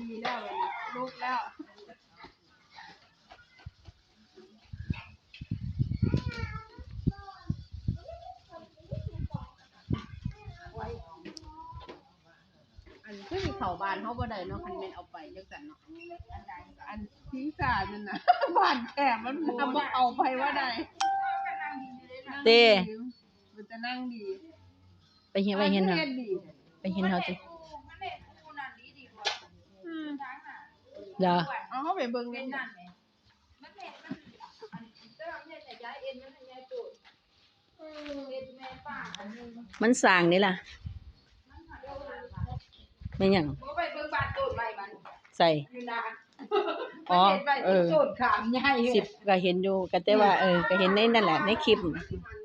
ดีแล้ววันนี้ลุกแล้วอันคือเข้าบ้านเฮาบ่ได้เนาะคันแม่นเอาไปจังซั่นเนาะอันทิ้งสารนั่นนะบ้านแขกมันทำบ่เอาไปว่าใดเต้มันจะนั่งดี ไปเห็นไปเห็นมัเฮาฮ็ดดีไปเห็นเฮาติ อืม เด้อเอาเข้าไปเบิ่งกันมันสร้างนี่ล่ะแม่นหยังบ่ไปเบิ่งบ้านต้นไม้มันใส่อยู่นาอ๋อเห็นไว้เออต้นขามใหญ่สิบก็เห็นอยู่ก็แต่ว่าเออก็เห็นในนั่นแหละในคลิปน่ะมัน